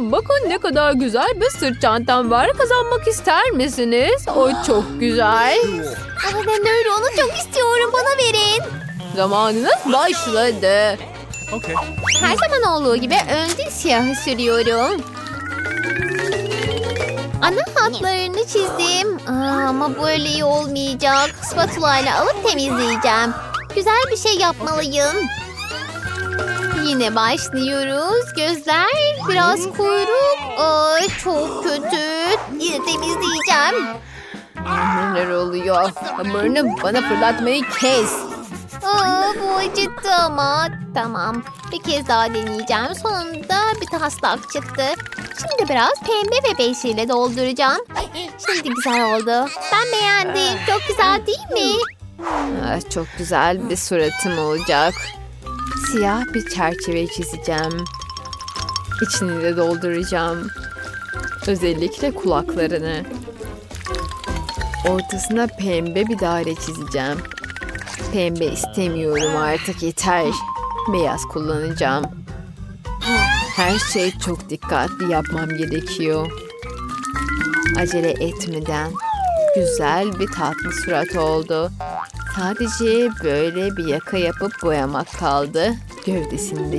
bakın ne kadar güzel bir sırt çantam var. Kazanmak ister misiniz? O çok güzel. Aynen öyle onu çok istiyorum bana verin. Zamanınız başladı. Okay. Her zaman olduğu gibi önce siyahı sürüyorum. Ana hatlarını çizdim. Aa, ama böyle iyi olmayacak. Spatula ile alıp temizleyeceğim. Güzel bir şey yapmalıyım. Yine başlıyoruz. Gözler, biraz kuyruk. Ay çok kötü. Yine temizleyeceğim. Neler oluyor? Hamurunu bana fırlatmayı kes. Aa, bu acıttı ama. Tamam. Bir kez daha deneyeceğim. Sonunda bir taslak çıktı. Şimdi biraz pembe ve beşiyle dolduracağım. Şimdi güzel oldu. Ben beğendim. Çok güzel değil mi? Ah, çok güzel bir suratım olacak. Siyah bir çerçeve çizeceğim. İçini de dolduracağım. Özellikle kulaklarını. Ortasına pembe bir daire çizeceğim. Pembe istemiyorum artık yeter. Beyaz kullanacağım. Her şey çok dikkatli yapmam gerekiyor. Acele etmeden güzel bir tatlı surat oldu. Sadece böyle bir yaka yapıp boyamak kaldı. Gövdesini de